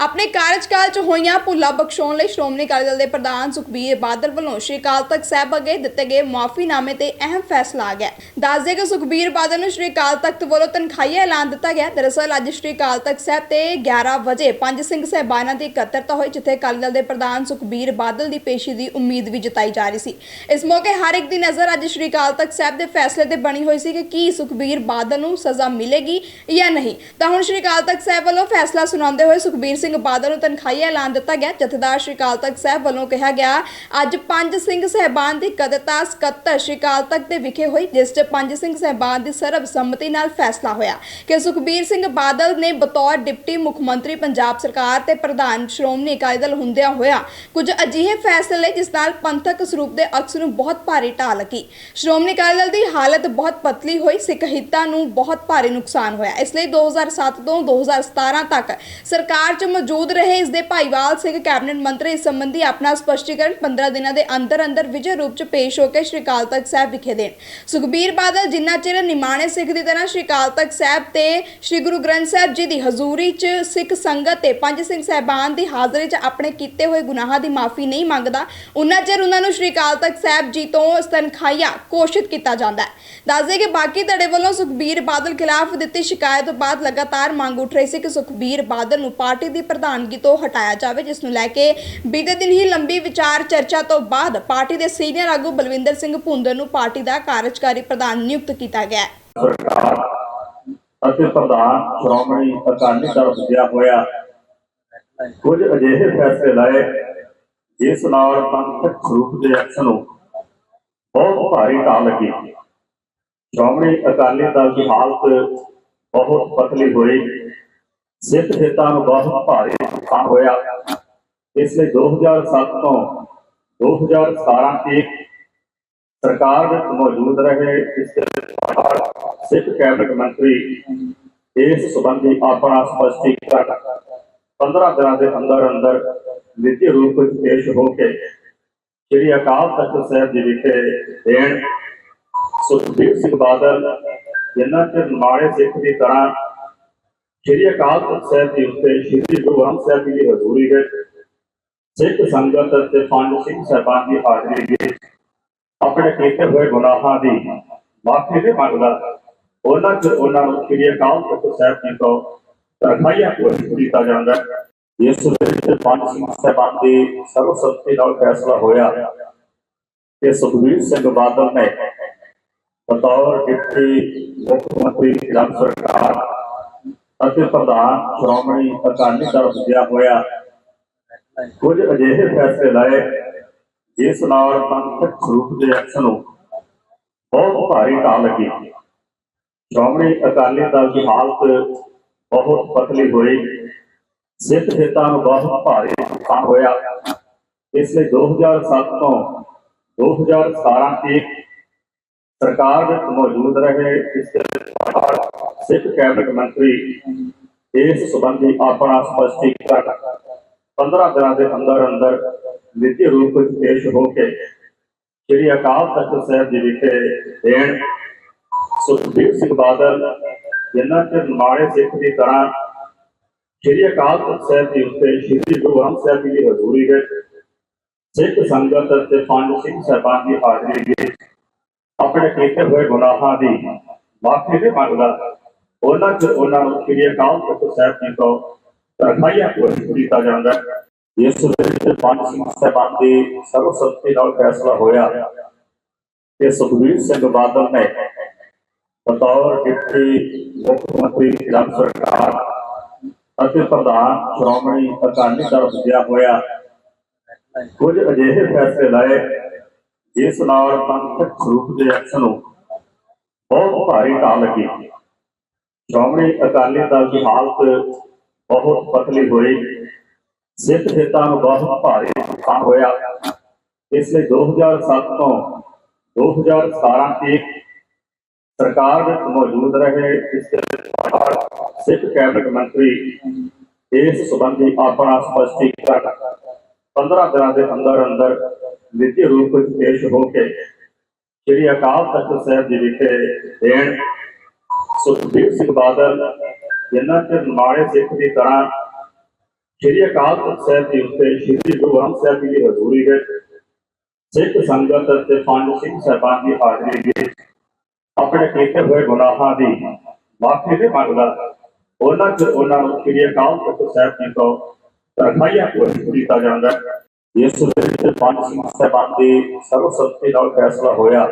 ਆਪਣੇ ਕਾਰਜਕਾਲ 'ਚ ਹੋਈਆਂ ਭੁੱਲਾਂ ਬਖਸ਼ਾਉਣ ਲਈ ਸ਼੍ਰੋਮਣੀ ਅਕਾਲੀ ਦਲ ਦੇ ਪ੍ਰਧਾਨ ਸੁਖਬੀਰ ਬਾਦਲ ਵੱਲੋਂ ਸ਼੍ਰੀ ਅਕਾਲ ਤਖਤ ਸਾਹਿਬ ਅੱਗੇ ਦਿੱਤੇ ਗਏ ਮਾਫੀਨਾਮੇ ਤੇ ਅਹਿਮ ਫੈਸਲਾ ਆ ਗਿਆ। ਦੱਸ ਦੇ ਕਿ ਸੁਖਬੀਰ ਬਾਦਲ ਨੂੰ ਸ਼੍ਰੀ ਅਕਾਲ ਤਖਤ ਵੱਲੋਂ ਤਨਖਾਹੀਆ ਐਲਾਨ ਦਿੱਤਾ ਗਿਆ। ਦਰਅਸਲ ਅੱਜ ਸ਼੍ਰੀ ਅਕਾਲ ਤਖਤ ਸਾਹਿਬ ਤੇ 11 ਵਜੇ ਪੰਜ ਸਿੰਘ ਸਹਿਬਾਨਾਂ ਦੀ ਇਕੱਤਰਤਾ ਹੋਈ, ਜਿੱਥੇ ਅਕਾਲੀ ਦਲ ਦੇ ਪ੍ਰਧਾਨ ਸੁਖਬੀਰ ਬਾਦਲ ਦੀ ਪੇਸ਼ੀ ਦੀ ਉਮੀਦ ਵੀ ਜਤਾਈ ਜਾ ਰਹੀ ਸੀ। ਇਸ ਮੌਕੇ ਹਰ ਇੱਕ ਦੀ ਨਜ਼ਰ ਅੱਜ ਸ਼੍ਰੀ ਅਕਾਲ ਤਖਤ ਸਾਹਿਬ ਦੇ ਫੈਸਲੇ ਤੇ ਬਣੀ ਹੋਈ ਸੀ ਕਿ ਕੀ ਸੁਖਬੀਰ ਬਾਦਲ ਨੂੰ ਸਜ਼ਾ ਮਿਲੇਗੀ ਜਾਂ ਨਹੀਂ। ਤਾਂ ਹੁਣ ਸ਼੍ਰੀ ਅਕਾਲ ਤਖਤ ਸਾਹਿਬ ਵੱਲੋਂ ਫੈਸਲਾ ਸੁਣਾਉਂਦੇ ਹੋਏ ਸੁਖਬੀਰ ਸਿੰਘ ਸਿੰਘ ਬਾਦਲ ਨੂੰ ਤਨਖਾਹੀਆ ਐਲਾਨ ਦਿੱਤਾ ਗਿਆ। ਜਥੇਦਾਰ ਸ਼੍ਰੀ ਅਕਾਲ ਤਖਤ ਸਾਹਿਬ ਵੱਲੋਂ ਕਿਹਾ ਗਿਆ, ਅੱਜ ਪੰਜ ਸਿੰਘ ਸਹਿਬਾਨ ਦੀ ਕਦਰਤਾ ਸਕੱਤਰ ਸ਼੍ਰੀ ਅਕਾਲ ਤਖਤ ਦੇ ਵਿਖੇ ਹੋਈ, ਜਿਸ 'ਚ ਪੰਜ ਸਿੰਘ ਸਹਿਬਾਨ ਦੀ ਸਰਬ ਸੰਮਤੀ ਨਾਲ ਫੈਸਲਾ ਹੋਇਆ। ਕਿ ਸੁਖਬੀਰ ਸਿੰਘ ਬਾਦਲ ਨੇ ਬਤੌਰ ਡਿਪਟੀ ਮੁੱਖ ਮੰਤਰੀ ਪੰਜਾਬ ਸਰਕਾਰ ਤੇ ਪ੍ਰਧਾਨ ਸ਼੍ਰੋਮਣੀ ਅਕਾਲੀ ਦਲ ਹੁੰਦਿਆਂ ਹੋਇਆ ਕੁਝ ਅਜਿਹੇ ਫੈਸਲੇ ਜਿਸ ਨਾਲ ਪੰਥਕ ਸਰੂਪ ਦੇ ਅਕਸ ਨੂੰ ਬਹੁਤ ਭਾਰੀ ਢਾਹ ਲੱਗੀ। ਸ਼੍ਰੋਮਣੀ ਅਕਾਲੀ ਦਲ ਦੀ ਹਾਲਤ ਬਹੁਤ ਪਤਲੀ ਹੋਈ, ਸਿੱਖ ਹਿੱਤਾਂ ਨੂੰ ਬਹੁਤ ਭਾਰੀ ਨੁਕਸਾਨ ਹੋਇਆ। ਇਸ ਲਈ 2007 ਤੋਂ 2017 ਤੱਕ ਸਰਕਾਰ 'ਚ ਮੌਜੂਦ ਰਹੇ। ਇਸ ਦੇ ਭਾਈਵਾਲ ਸਿੰਘ ਕੈਬਨਿਟ ਮੰਤਰੀ ਇਸ ਸੰਬੰਧੀ ਆਪਣਾ ਸਪਸ਼ਟੀਕਰਨ 15 ਦਿਨਾਂ ਦੇ ਅੰਦਰ ਅੰਦਰ ਵਿਜੇ ਰੂਪ 'ਚ ਪੇਸ਼ ਹੋ ਕੇ ਸ਼੍ਰੀ ਅਕਾਲ ਤਖਤ ਸਾਹਿਬ ਵਿਖੇ ਦੇਣ। ਸੁਖਬੀਰ ਬਾਦਲ ਜਿੰਨਾ ਚਿਰ ਨਿਮਾਣੇ ਸਿੱਖ ਦੀ ਤਰ੍ਹਾਂ ਸ਼੍ਰੀ ਅਕਾਲ ਤਖਤ ਸਾਹਿਬ ਤੇ ਸ਼੍ਰੀ ਗੁਰੂ ਗ੍ਰੰਥ ਸਾਹਿਬ ਜੀ ਦੀ ਹਜ਼ੂਰੀ 'ਚ ਸਿੱਖ ਸੰਗਤ ਤੇ ਪੰਜ ਸਿੰਘ ਸਹਿਬਾਨ ਦੀ ਹਾਜ਼ਰੀ 'ਚ ਆਪਣੇ ਕੀਤੇ ਹੋਏ ਗੁਨਾਹਾਂ ਦੀ ਮਾਫੀ ਨਹੀਂ ਮੰਗਦਾ ਉਹਨਾਂ ਚਿਰ ਉਹਨਾਂ ਨੂੰ ਸ਼੍ਰੀ ਅਕਾਲ ਤਖਤ ਸਾਹਿਬ ਜੀ ਤੋਂ ਤਨਖਾਹੀਆ ਘੋਸ਼ਿਤ ਕੀਤਾ ਜਾਂਦਾ ਹੈ। ਦੱਸਦੇ ਕਿ ਬਾਕੀ ਧੜੇ ਵੱਲੋਂ ਸੁਖਬੀਰ ਬਾਦਲ ਖਿਲਾਫ ਦਿੱਤੀ ਸ਼ਿਕਾਇਤ ਤੋਂ ਬਾਅਦ ਲਗਾਤਾਰ ਮੰਗ ਉੱਠ ਰਹੀ ਸੀ ਕਿ ਸੁਖਬੀਰ ਬਾਦਲ ਨੂੰ ਪਾਰਟੀ ਦੀ ਪ੍ਰਧਾਨਗੀ ਤੋਂ ਹਟਾਇਆ ਜਾਵੇ, ਜਿਸ ਨੂੰ ਲੈ ਕੇ ਬੀਤੇ ਦਿਨ ਹੀ ਲੰਬੀ ਵਿਚਾਰ ਚਰਚਾ ਤੋਂ ਬਾਅਦ ਪਾਰਟੀ ਦੇ ਸੀਨੀਅਰ ਆਗੂ ਬਲਵਿੰਦਰ ਸਿੰਘ ਭੁੰਦਰ ਨੂੰ ਪਾਰਟੀ ਦਾ ਕਾਰਜਕਾਰੀ ਪ੍ਰਧਾਨ ਨਿਯੁਕਤ ਕੀਤਾ ਗਿਆ। ਸਰਕਾਰ ਅਤੇ ਪ੍ਰਧਾਨ ਸ਼੍ਰੋਮਣੀ ਅਕਾਲੀ ਦਲ ਹੁੰਦਿਆ ਹੋਇਆ। ਕੁਝ ਅਜਿਹੇ ਫੈਸਲੇ ਲਏ, ਜਿਸ ਨਾਲ ਪੰਥਕ ਸਰੂਪ ਦੇ ਅਕਸ ਨੂੰ ਬਹੁਤ ਭਾਰੀ ਢਾਹ ਲੱਗੀ। ਸ਼੍ਰੋਮਣੀ ਅਕਾਲੀ ਦਲ ਦੀ ਹਾਲਤ ਬਹੁਤ ਪਤਲੀ ਹੋਈ। ਸਿੱਖ ਹਿੱਤਾਂ ਨੂੰ ਬਹੁਤ ਭਾਰੀ ਨੁਕਸਾਨ ਹੋਇਆ। ਇਸ ਲਈ 2007 ਤੋਂ 2017 ਤੱਕ ਸਰਕਾਰ ਵਿੱਚ ਮੌਜੂਦ ਰਹੇ ਇਸ ਸਿੱਖ ਕੈਬਨਿਟ ਮੰਤਰੀ ਇਸ ਸੰਬੰਧੀ ਆਪਣਾ ਸਪਸ਼ਟੀਕਰਨ 15 ਦਿਨਾਂ ਦੇ ਅੰਦਰ ਅੰਦਰ ਨਿੱਜੀ ਰੂਪ ਵਿੱਚ ਪੇਸ਼ ਹੋ ਕੇ ਸ੍ਰੀ ਅਕਾਲ ਤਖਤ ਸਾਹਿਬ ਜੀ ਵਿਖੇ ਦੇਣ। ਸੁਖਬੀਰ ਸਿੰਘ ਬਾਦਲ ਜਿਨ੍ਹਾਂ ਚਿਰ ਮਾੜੇ ਸਿੱਖ ਦੀ ਤਰ੍ਹਾਂ ਸ੍ਰੀ ਅਕਾਲ ਤਖਤ ਸਾਹਿਬ ਜੀ ਉੱਤੇ ਸ੍ਰੀ ਗੁਰੂ ਗ੍ਰੰਥ ਸਾਹਿਬ ਜੀ ਦੀ ਹਜ਼ੂਰੀ ਵਿੱਚ ਸਿੱਖ ਸੰਗਤ ਅਤੇ ਪੰਜ ਸਿੰਘ ਸਾਹਿਬਾਨ ਦੀ ਹਾਜ਼ਰੀ ਵਿੱਚ ਆਪਣੇ ਕੀਤੇ ਹੋਏ ਗੁਨਾਹਾਂ ਦੀ ਮਾਫੀ ਦੇ ਮੰਗਦਾ ਉਹਨਾਂ ਚ ਉਹਨਾਂ ਨੂੰ ਸ੍ਰੀ ਅਕਾਲ ਤਖਤ ਸਾਹਿਬ ਜੀ ਤੋਂ ਤਰਖਾਈਆ ਕੋਸ਼ਿਸ਼ ਕੀਤਾ ਜਾਂਦਾ ਹੈ। ਇਸ ਵਿੱਚ ਪੰਜ ਸਿੰਘ ਸਾਹਿਬਾਨ ਦੀ ਸਰਵਸੰਮਤੀ ਨਾਲ ਫੈਸਲਾ ਹੋਇਆ ਕਿ ਸੁਖਬੀਰ ਸਿੰਘ ਬਾਦਲ ਨੇ ਬਤੌਰ ਡਿਪਟੀ ਮੁੱਖ ਮੰਤਰੀ ਪੰਜਾਬ ਸਰਕਾਰ ਅਤੇ ਪ੍ਰਧਾਨ ਸ਼੍ਰੋਮਣੀ ਅਕਾਲੀ ਦਲ ਹੁੰਦਿਆ ਹੋਇਆ। ਕੁਝ ਅਜਿਹੇ ਫੈਸਲੇ ਲਏ, ਜਿਸ ਨਾਲ ਪੰਥਕ ਸਰੂਪ ਦੇ ਅਕਸ ਨੂੰ ਬਹੁਤ ਭਾਰੀ ਢਾਹ ਲੱਗੀ। ਸ਼੍ਰੋਮਣੀ ਅਕਾਲੀ ਦਲ ਦੀ ਹਾਲਤ ਬਹੁਤ ਪਤਲੀ ਹੋਈ। ਸਿੱਖ ਹਿੱਤਾਂ ਨੂੰ ਬਹੁਤ ਭਾਰੀ ਨੁਕਸਾਨ ਹੋਇਆ। ਇਸ ਲਈ 2007 ਤੋਂ 2017 ਤੱਕ ਸਰਕਾਰ ਵਿੱਚ ਮੌਜੂਦ ਰਹੇ ਇਸ ਦੇ ਬਾਅਦ ਸਿੱਖ ਕੈਬਨਿਟ ਮੰਤਰੀ ਇਸ ਸੰਬੰਧੀ ਆਪਣਾ ਸਪਸ਼ਟੀਕਰਨ 15 ਦਿਨਾਂ ਦੇ ਅੰਦਰ ਅੰਦਰ ਨਿੱਜੀ ਰੂਪ ਵਿੱਚ ਪੇਸ਼ ਹੋ ਕੇ ਸ੍ਰੀ ਅਕਾਲ ਤਖਤ ਸਾਹਿਬ ਜੀ ਵਿਖੇ ਦੇਣ ਸੁਖਬੀਰ ਸਿੰਘ ਬਾਦਲ ਜਿਨ੍ਹਾਂ ਚਿਰ ਨਿਮਾਣੇ ਸਿੱਖ ਦੀ ਤਰ੍ਹਾਂ ਸ੍ਰੀ ਅਕਾਲ ਤਖਤ ਸਾਹਿਬ ਜੀ ਉੱਤੇ ਸ੍ਰੀ ਗੁਰੂ ਗ੍ਰੰਥ ਸਾਹਿਬ ਜੀ ਦੀ ਹਜ਼ੂਰੀ ਵਿੱਚ ਸਿੱਖ ਸੰਗਤ ਅਤੇ ਪੰਜ ਸਿੰਘ ਸਾਹਿਬਾਨ ਦੀ ਹਾਜ਼ਰੀ ਵਿੱਚ ਆਪਣੇ ਕੀਤੇ ਹੋਏ ਗੁਨਾਹਾਂ ਦੀ ਮਾਫੀ ਦੇ ਮੰਗਦਾ। ਉਹਨਾਂ ਚ ਉਹਨਾਂ ਨੂੰ ਸ੍ਰੀ ਅਕਾਲ ਤਖਤ ਸਾਹਿਬ ਜੀ ਤੋਂ ਤਰਖਾਈਆ ਕੋਸ਼ਿਸ਼ ਕੀਤਾ ਜਾਂਦਾ। ਇਸ ਵਿੱਚ ਪੰਜ ਸਿੰਘ ਸਾਹਿਬਾਨ ਦੀ ਸਰਵਸੰਮਤੀ ਨਾਲ ਫੈਸਲਾ ਹੋਇਆ ਕਿ ਸੁਖਬੀਰ ਸਿੰਘ ਬਾਦਲ ਨੇ ਬਤੌਰ ਡਿਪਟੀ ਮੁੱਖ ਮੰਤਰੀ ਪੰਜਾਬ ਸਰਕਾਰ ਅਤੇ ਪ੍ਰਧਾਨ ਸ਼੍ਰੋਮਣੀ ਅਕਾਲੀ ਦਲ ਹੁੰਦਿਆ ਹੋਇਆ। ਕੁਝ ਅਜਿਹੇ ਫੈਸਲੇ ਲਾਏ ਜਿਸ ਨਾਲ ਪੰਥਕ ਸਰੂਪ ਦੇ ਅਕਸ ਨੂੰ ਬਹੁਤ ਭਾਰੀ ਢਾਹ ਲੱਗੀ। ਸ਼੍ਰੋਮਣੀ ਅਕਾਲੀ ਦਲ ਦੀ ਹਾਲਤ ਬਹੁਤ ਪਤਲੀ ਹੋਈ। ਸਿੱਖ ਹਿੱਤਾਂ ਨੂੰ ਬਹੁਤ ਭਾਰੀ ਨੁਕਸਾਨ ਹੋਇਆ। ਇਸ ਲਈ 2007 ਤੋਂ 2017 ਤੱਕ ਸਰਕਾਰ ਵਿੱਚ ਮੌਜੂਦ ਰਹੇ ਇਸ ਸਿੱਖ ਕੈਬਨਿਟ ਮੰਤਰੀ ਇਸ ਸੰਬੰਧੀ ਆਪਣਾ ਸਪਸ਼ਟੀਕਰਨ 15 ਦਿਨਾਂ ਦੇ ਅੰਦਰ ਅੰਦਰ ਨਿੱਜੀ ਰੂਪ ਵਿੱਚ ਪੇਸ਼ ਹੋ ਕੇ ਸ੍ਰੀ ਅਕਾਲ ਤਖਤ ਸਾਹਿਬ ਜੀ ਵਿਖੇ ਦੇਣ ਸੁਖਬੀਰ ਸਿੰਘ ਬਾਦਲ ਜਿਨ੍ਹਾਂ ਚਿਰ ਨਿਮਾਣੇ ਸਿੱਖ ਦੀ ਤਰ੍ਹਾਂ ਸ਼੍ਰੀ ਅਕਾਲ ਤਖਤ ਸਾਹਿਬ ਜੀ ਉੱਤੇ ਸ਼੍ਰੀ ਗੁਰੂ ਗ੍ਰੰਥ ਸਾਹਿਬ ਜੀ ਦੀ ਹਜ਼ੂਰੀ ਵਿੱਚ ਸਿੱਖ ਸੰਗਤ ਅਤੇ ਪੰਜ ਸਿੰਘ ਸਾਹਿਬਾਨ ਦੀ ਹਾਜ਼ਰੀ ਵਿੱਚ ਆਪਣੇ ਕੀਤੇ ਹੋਏ ਗੁਨਾਹਾਂ ਦੀ ਮਾਫੀ ਦੇ ਮੰਗਦਾ ਉਹਨਾਂ ਚ ਉਹਨਾਂ ਨੂੰ ਸ਼੍ਰੀ ਅਕਾਲ ਤਖਤ ਸਾਹਿਬ ਜੀ ਤੋਂ ਰਖਾਈਆ ਕੋਈ ਕੀਤਾ ਜਾਂਦਾ ਹੈ। ਇਸ ਵਿੱਚ ਪੰਜ ਸਿੰਘ ਸਾਹਿਬਾਨ ਦੀ ਸਰਵਸੰਮਤੀ ਨਾਲ ਫੈਸਲਾ ਹੋਇਆ